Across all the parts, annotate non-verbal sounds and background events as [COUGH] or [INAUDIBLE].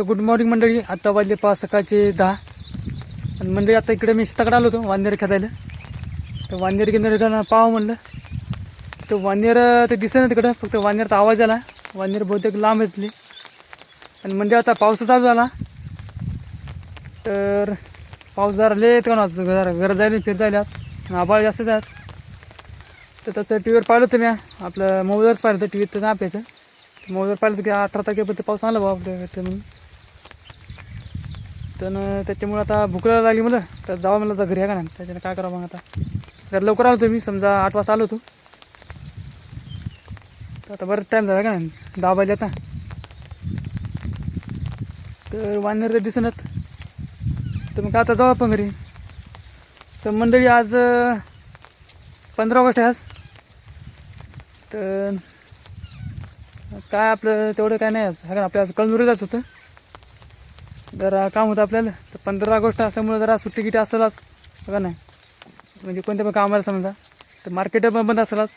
तर good morning मंडळी. आता वाजले पाच सकाळचे दहा. आणि मंडळी आता इकडे मी शेताकडे आलो होतो वांदेर खेळायला. तर वांदेर गिंदेर पाहावं म्हणलं. तर वांदेर ते दिसेना तिकडं फक्त वांदेरचा आवाज आला. वांदेर बहुतेक लांब येतली. आणि म्हणजे आता पाऊस चालू झाला. तर पाऊस जरा लय येतो आज. घर घर जायला फिर जायला आज. आणि आबाळ जास्तच आहे आज. तर तसं टी व्हीवर पाहिलं होतं मी आपलं मोबाईलवरच पाहिलं होतं टी व्हीत तर नाही आपल्या इथं मोबाईलवर पाहिलं होतं की अठरा तारखेपर्यंत पाऊस आला बाबा आपल्या इथं म्हणून. तर न त्याच्यामुळे आता भुकला लागली मला. तर जावा मला घरी आहे का नाही? त्याच्यानं काय करावं मग आता? जर लवकर आलो होतो मी समजा आठ वाजता आलो होतो. तर आता बरं टाईम झाला का नाही? दहा वाजे आता. तर वानर दिसणार तर मग आता जाऊ आपण घरी. तर मंडळी आज पंधरा ऑगस्ट आहे आज. तर काय आपलं तेवढं काय नाही आज. हा का आपल्या आज कळमुरी जात होतं. जरा काम होतं आपल्याला. तर पंधरा ऑगस्ट असल्यामुळं जरा सुट्टी गिटी असेल का बघा नाही म्हणजे कोणत्या पण कामाला समजा. तर मार्केट पण बंद असेलच.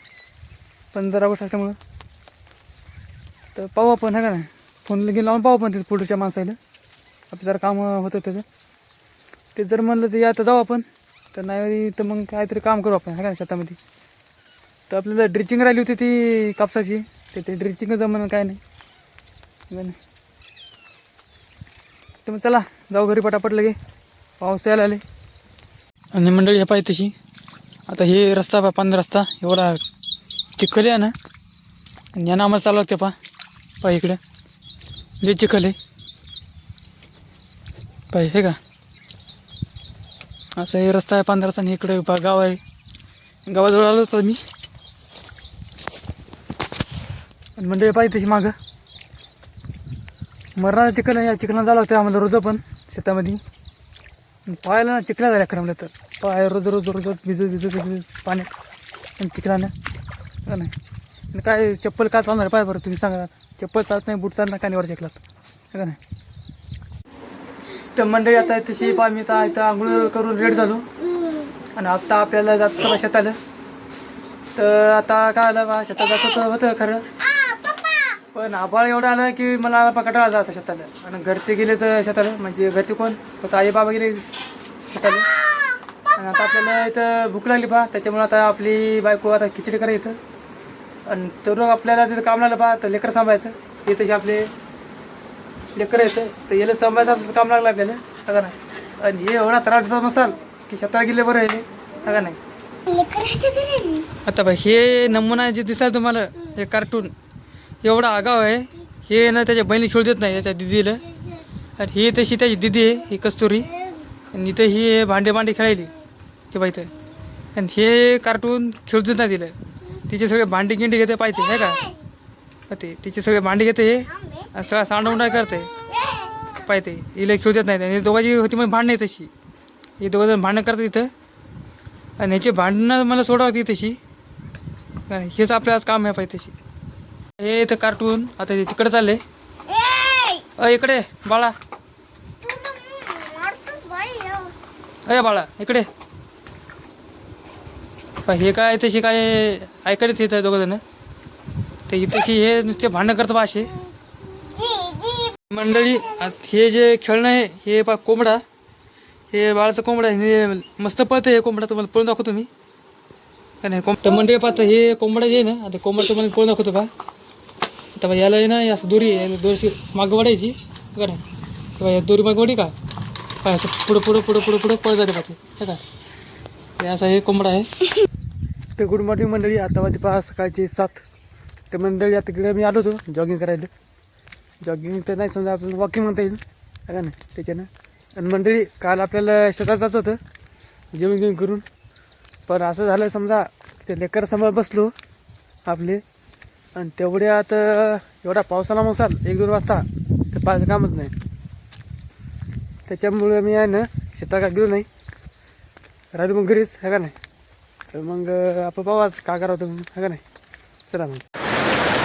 पंधरा ऑगस्ट असल्यामुळं. तर पाहू आपण हा का नाही? फोन घेऊन लावून पाहू आपण तिथे पुढच्या माणसाला. आपलं जरा काम होतं त्याचं ते जर म्हणलं तर या तर जाऊ आपण. तर नाही तर मग काहीतरी काम करू आपण हा का नाही शेतामध्ये. तर आपल्याला ड्रिचिंग राहिली होती ती कापसाची. ते ते ड्रिचिंग जमणं काय नाही. तर मग चला जाऊ घरी पटापट लगे. पाऊस यायला आले आणि मंडळी हे पाहिजे तशी. आता हे रस्ता पा पांढरा रस्ता एवढा चिखल आहे ना. आणि यानं आम्हाला चालू लागते पा पा इकडं. जे चिखल आहे. पाय हे का? असं हे रस्ता आहे पांढरा रस्ता आणि इकडे पा गाव आहे. गावाजवळ आलो होतो मी. आणि मंडळी पाहिजे तशी मागं. मरणाचं चिकन या चिकनाला जावं लागतं आम्हाला रोज पण शेतामध्ये. पायाला ना चिकल्या झाल्या खरं म्हणलं तर. पाय रोज रोज रोज भिजू भिजत भिजत भिजत पाण्यात. आणि चिकलानं का नाही? आणि काय चप्पल काय चालणार पाय बरं तुम्ही सांगा. चप्पल चालत नाही बूट चालणार कानीवर चिकलात का नाही? तर मंडळी आता तशी पा मी आता इथं आंघोळ करून रेड झालो. आणि आता आपल्याला जात होतं बा शेताला. तर आता काय आलं बा शेतात जात होतं होतं खरं. पण आबाळ एवढं आलं की मला पकडायला जायचं शेताला. आणि घरचे गेले तर शेताला. म्हणजे घरचे कोण? फक्त आई बाबा गेले शेताला. आणि आता आपल्याला इथं भूक लागली पहा त्याच्यामुळे आता आपली बायको आता खिचडी करा इथं आणि तर आपल्याला तिथं काम लागलं पहा तर लेकरं सांभाळायचं. तसे आपले लेकरं येतं तर याला सांभाळायचं आपलं काम लागलं आपल्याला. का नाही? आणि हे एवढा त्रास देतात मसाल की शेताला गेले बरं आहे का नाही? आता बघ हे नमुना जे दिसाल तुम्हाला हे कार्टून एवढा आगाव आहे. हे ना त्याच्या बहिणी खेळू देत नाही त्याच्या दिदीला. आणि ही तशी त्याची दिदी आहे ही कस्तुरी. आणि इथं ही भांडे भांडे खेळायली ते पाहिजे आणि हे कार्टून खेळू देत नाही तिला. तिचे सगळे भांडे गिंडे घेते पाहिजे नाही का? ते तिचे सगळे भांडे घेते हे. आणि सगळा सांडवंडा करते? पाहिजे हिला खेळू देत नाही आणि दोघांची होती मग भांडणं आहे तशी. हे दोघं जण भांडणं करतात इथं. आणि ह्याची भांडणं मला सोडावं तशी. हेच आपल्यालाच काम आहे पाहिजे तशी. हे इथं कार्टून आता ते तिकडे चालले अ इकडे बाळा. अय बाळा इकडे. हे काय तशी काय ऐकत इथं दोघं जण. ते इथशी हे नुसते भांडणं करतात बा असे. मंडळी आत हे जे खेळणं आहे हे पा कोंबडा. हे बाळाचं कोंबडा आहे हे मस्त पळतं हे कोंबडा तुम्हाला पळून दाखवतो मी. काय नाही कोंब मंडळी पाहतं हे कोंबडा जे आहे ना आता कोंबडा तुम्हाला पळून दाखवतो बा तर याला आहे ना असं दोरी आहे याला दोरीची मागं वाढायची. का नाही तेव्हा या दोरी मागं वाढी का? काय असं पुढं पुढं पुढं पुढं पुढं पळ जाते पाठी हे का हे असं हे कोंबडा आहे. [LAUGHS] तर गुड मॉर्निंग मंडळी. आता वाजते पाच सकाळचे सात. तर मंडळी आता इकडे मी आलो होतो जॉगिंग करायला. जॉगिंग तर नाही समजा आपल्याला वॉकिंग म्हणता येईल. का नाही? त्याच्यानं. आणि मंडळी काल आपल्याला शेतात जात होतं. जेवण घेऊन करून. पण असं झालं समजा ते लेकर समोर बसलो आपले. आणि तेवढ्यात एवढा पावसाला मसाल एक दोन वाजता तर पाहायचं कामच नाही. त्याच्यामुळे मी आहे ना शेतात का गेलो नाही. राहिलो मग घरीच है का नाही? तर मग आपण पाहू आज काय करावं तुम्ही है का नाही? चला मग.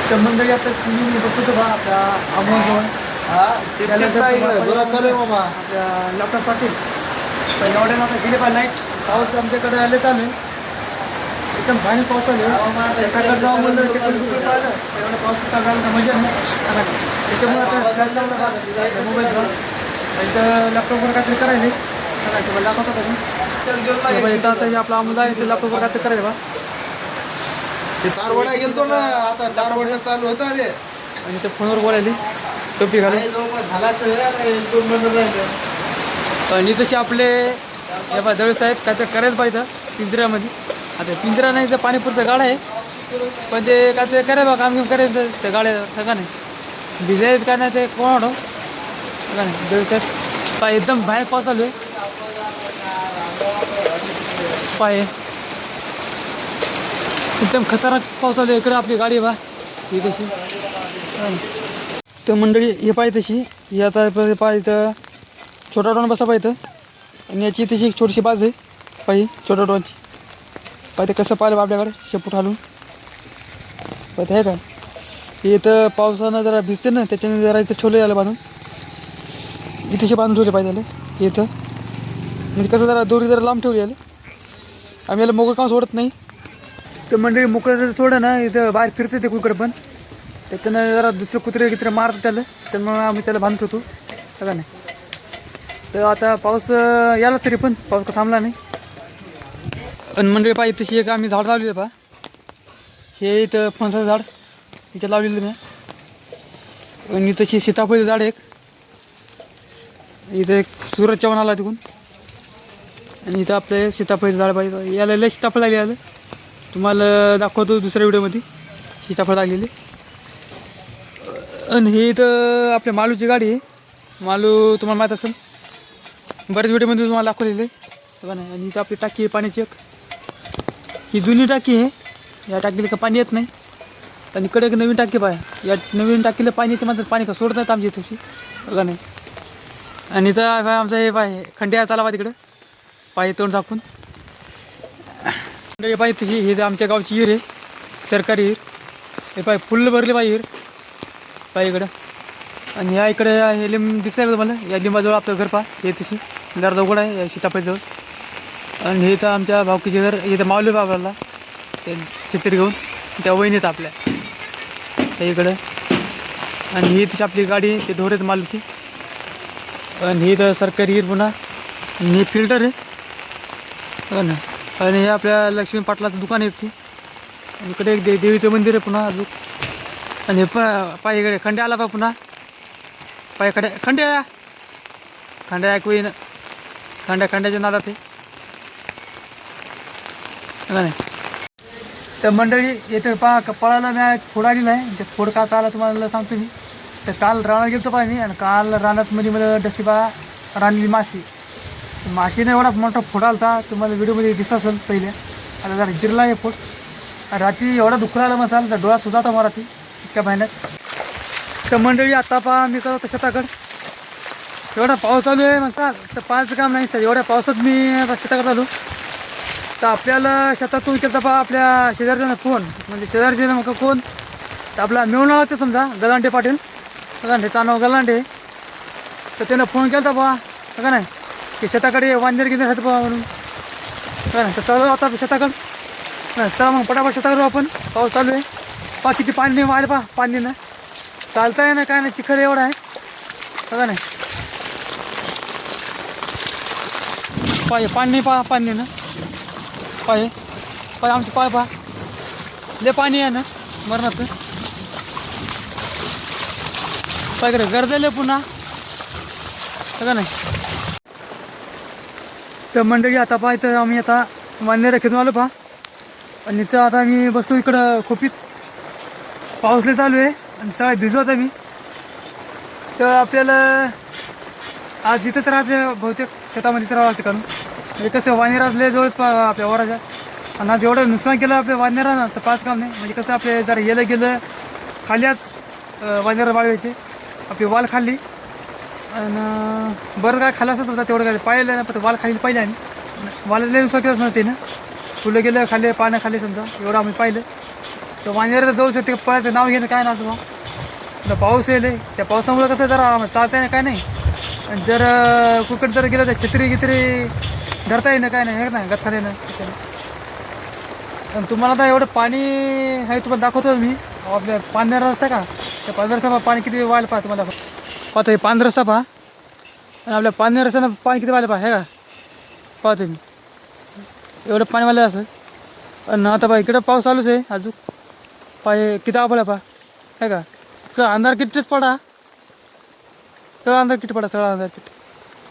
तर मंडळी आता मी बसतो बा आपल्या आमोजवळ आपल्या लॅपटॉपसाठी तर एवढ्या आता गेले पाहिजे नाईट पाऊस आमच्याकडे आले चालू आहे. एकदम भयानक पाऊस आले. एखाद्या जाऊ म्हणलं पाहिलं. एवढा पाऊस मजा नाही त्याच्यामुळे आता मोबाईलचा इथं लॅपटॉपवर काहीतरी करायले दाखवतो इथं आता आपला अमोल आहे ते लॅपटॉपवर काहीतरी करायला बा ते दारवडा गेलतो ना आता चालू होतं रे आणि ते फोनवर बोलायली. टोपी घालून. आणि तसे आपले हे बा दळे साहेब काय ते करायचं पाहिजे पिंजऱ्यामध्ये. आता पिंजरा नाही तर पाणीपुरचं गाड आहे. पण ते काय ते करायचं बा काम घेऊन करायचं त्या गाड्या सगळं नाही. भिजाय काय नाही ते कोण वाटो सगळं नाही. दळे पाय एकदम बाहेर पाऊस चालू आहे पाय. एकदम खतरनाक पाऊस चालू आहे इकडे आपली गाडी आहे बा. ही तशी तर मंडळी हे पाहिजे तशी. ही आता पाहिजे तर छोटा डॉन बसा पाहिजे आणि याची तशी एक छोटीशी बाज आहे. पाहिजे छोट्या डॉनची. पाहिजे कसं पाहिलं आपल्याकडे? शेपूट हालून पाहिजे आहे का? इथं पावसानं जरा भिजते ना त्याच्याने जरा इथं ठेवलं याला बांधून. इथेशी बांधून ठेवले पाहिजे इथं. म्हणजे कसं जरा दोरी जरा लांब ठेवली याला. आम्ही याला मोकळं काम सोडत नाही. तर मंडळी मोकळं जर सोडं ना इथं बाहेर फिरते ते कुकडे पण. त्याच्यानं जरा दुसरं कुत्रे कित्रे मारतात त्याला. त्यामुळं आम्ही त्याला बांधत होतो. का नाही? तर आता पाऊस याला तरी पण. पाऊस थांबला नाही. आणि मंडळी पाहिजे तशी एक आम्ही झाड लावलेलं पा हे इथं फणसाचं झाड इथं लावलेलं मी. आणि तशी सीताफळीचं झाड एक. इथं एक सूरज चव्हाण आला तिकडून. आणि इथं आपले सीताफळीचं झाड पाहिजे याला लय सीताफळ लागले आलं तुम्हाला दाखवतो दुसऱ्या व्हिडिओमध्ये. सीताफळ लागलेले. आणि हे इथं आपल्या मालूची गाडी आहे. मालू तुम्हाला माहीत असेल. बऱ्याच व्हिडिओमध्ये तुम्हाला दाखवलेले बघा नाही आणि इथं आपली टाकी आहे पाण्याची एक. ही जुनी टाकी आहे. या टाकीला का पाणी येत नाही. आणि इकडे एक नवीन टाकी पाय या नवीन टाकीला पाणी येते म्हणतात पाणी का सोडत नाहीत आमच्या तशी बघा नाही आणि इथं आमचा हे पाय खंड्या चाला बा तिकडं. पाय तोंड झाकून. हे पाय तशी हे आमच्या गावची हिर आहे. सरकारी हिर. हे पाय फुल भरले पाय हिर. पाय इकडं. आणि या इकडे हे लिंब दिसतंय का तुम्हाला? या लिंबाजवळ आपलं घर पहा. हे तशी दर्जा उघड आहे या सीताफळीजवळ आणि हे तर आमच्या भावकीचे घर इथं मावले बाबाला. ते चित्र घेऊन त्या वहिनीत आपल्या. त्या इकडं. आणि ही तशी आपली गाडी ते ढोरेत मालूची आणि ही तर सरकारी हिर पुन्हा. आणि हे फिल्टर आहे. हो ना. आणि हे आपल्या लक्ष्मी पाटलाचं दुकान आहे आणि इकडे एक दे देवीचं मंदिर आहे पुन्हा अजून. आणि हे प पाय इकडे खंड्या आला पा पुन्हा. पाय खंड्या खंड्या खंड्या ऐकू येईन. खंड्या खंड्याच्या नादात आहे. नाही. तर मंडळी येते पहा कपाळाला मी एक फोड आलेला आहे ते फोड का आला तुम्हाला सांगतो मी. तर काल रानात गेलो पाहिजे मी आणि काल रानात मध्ये मला डस्तीबा रानली माशी. माशीने एवढा मोठा फोड आलता तुम्हाला व्हिडिओमध्ये दिसत असेल पहिले. आता जरा जिरला आहे फोड. रात्री एवढा दुखला आला मसाल तर डोळा सुद्धा होता रात्री इतक्या महिन्यात तर मंडळी आता पहा मी चालवतो शेताकडं. एवढा पाऊस चालू आहे मसाल तर पाच काम नाही तर एवढ्या पावसात मी आता शेताकडे आलो तर आपल्याला शेतातून केलं पहा आपल्या शेजारच्यानं फोन. म्हणजे शेजारचे मग कोण? तर आपला मिळून आला ते समजा गलांडे पाटील. गलांडेचा चानव गलांडे तर त्यानं फोन केला पहा का नाही? की शेताकडे वांदेर घेण्यासाठी पहा म्हणून. का नाही? तर चालू आता शेताकडं. नाही? चला मग पटापट शेताकडे आपण. पाऊस चालू आहे. पहा किती पाणी नाही वाढ पहा पाणी ना चालता आहे ना काय नाही चिखल एवढा आहे. का नाही? पाणी नाही पहा पाणी ना पाय पाय आमचे पाय पहा. लय पाणी आहे ना मरणाचं. पाय करे आहे पुन्हा. का नाही? तर मंडळी आता पहा इथं आम्ही आता मान्य रखेतून आलो पहा. आणि तर आता आम्ही बसतो इकडं खोपीत. पाऊसले चालू आहे आणि सगळं भिजलो आम्ही. मी तर आपल्याला आज इथंच राहायचं बहुतेक शेतामध्येच राहावं कारण म्हणजे कसं वानेराजले जवळ प- आपल्या वराच्या आणि आज एवढं नुकसान केलं आपल्या वानेरानं तर पाच काम नाही. म्हणजे कसं आपले जर गेलं गेलं खालीच वानेरा वाळवायचे. आपली वाल खाल्ली. आणि बरं काय खाल्लं असं समजा तेवढं काय पाहिलं ना पण वाल खाली पाहिलं आणि वालाला नुकसान केलंच नव्हते ना. फुलं गेलं खाल्ले पानं खाल्ले समजा एवढं आम्ही पाहिलं. तर वानेरा जवळ ते पळायचं नाव घेणं काय नाचं भाऊ पाऊस येईल त्या पावसामुळे कसं जरा चालता ना काय नाही. आणि जर कुकट जर गेलं तर छत्री गित्री धरता येईन काय नाही हे नाही गतखाल येणं तुम्हाला आता एवढं पाणी आहे तुम्हाला दाखवतो मी. आपल्या पांढऱ्या रस्ता का? त्या पांढऱ्या रस्ता पाणी किती व्हायला पाहा तुम्हाला? पाहतो हे पांढरा रस्ता पहा. आणि आपल्या पांढऱ्या रस्त्यानं पाणी किती व्हायला पहा हे का? पाहतो मी एवढं पाणी वालं असं. आणि आता पहा इकडं पाऊस चालूच आहे अजून. पाय किती आपला पहा. हे का? सर अंधार कितीच पडा. सगळं अंधार किती पडा सगळं अंधार किती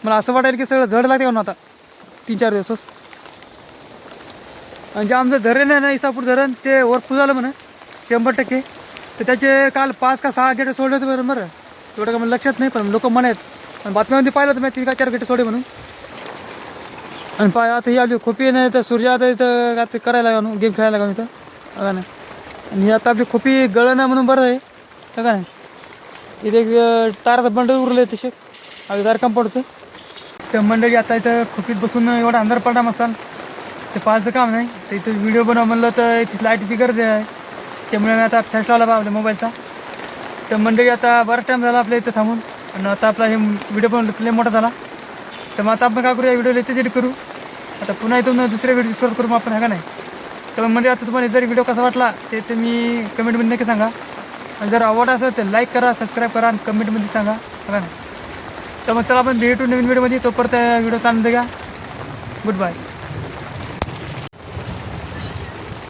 मला असं वाटायला की सगळं झड लागते का आता. तीन चार दिवस आणि जे आमचं धरण आहे ना इसापूर धरण ते वरपूर झालं म्हणा शंभर टक्के. तर त्याचे काल पाच का सहा गेटे सोडले होते बरं बरं. तेवढं का मला लक्षात नाही पण लोक म्हणत आणि बातम्यामध्ये पाहिलं होतं मी तीन का चार गेटे सोडे म्हणून. आणि पाय आता ही आपली खोपी नाही तर सूर्य आता इथं आता ते करायला लागून गेम खेळायला लागून इथं. बघा ना. आणि आता आपली खोपी गळणं म्हणून बरं आहे. बघा ना. इथे एक अं, ताराचं बंडल उरलं आहे तसे आपल्या तार कंपाऊंडचं तर मंडळी आता इथं खोपीत बसून एवढा अंधार पडला मसाल. ते पाहायचं काम नाही. तर इथं व्हिडिओ बनव म्हणलं तर इथे लाईटीची गरज आहे. त्यामुळे मी आता फ्लॅश लावला बा आपल्या मोबाईलचा तर मंडळी आता बराच टाईम झाला आपल्या इथं थांबून. आणि आता आपला हे व्हिडिओ पण प्ले मोठा झाला. तर मग आता आपण काय करूया व्हिडिओ याच्याच एडिट करू. आता पुन्हा इथून दुसऱ्या व्हिडिओ सुरुवात करू मग आपण हा का नाही. तर म्हणजे आता तुम्हाला जर व्हिडिओ कसा वाटला ते तुम्ही कमेंटमध्ये नक्की सांगा. आणि जर आवड असेल तर लाईक करा सबस्क्राईब करा आणि कमेंटमध्ये सांगा हा का नाही. तर मग चला आपण भेटू नवीन व्हिडिओमध्ये तोपर्यंत व्हिडिओ आनंद घ्या गुड बाय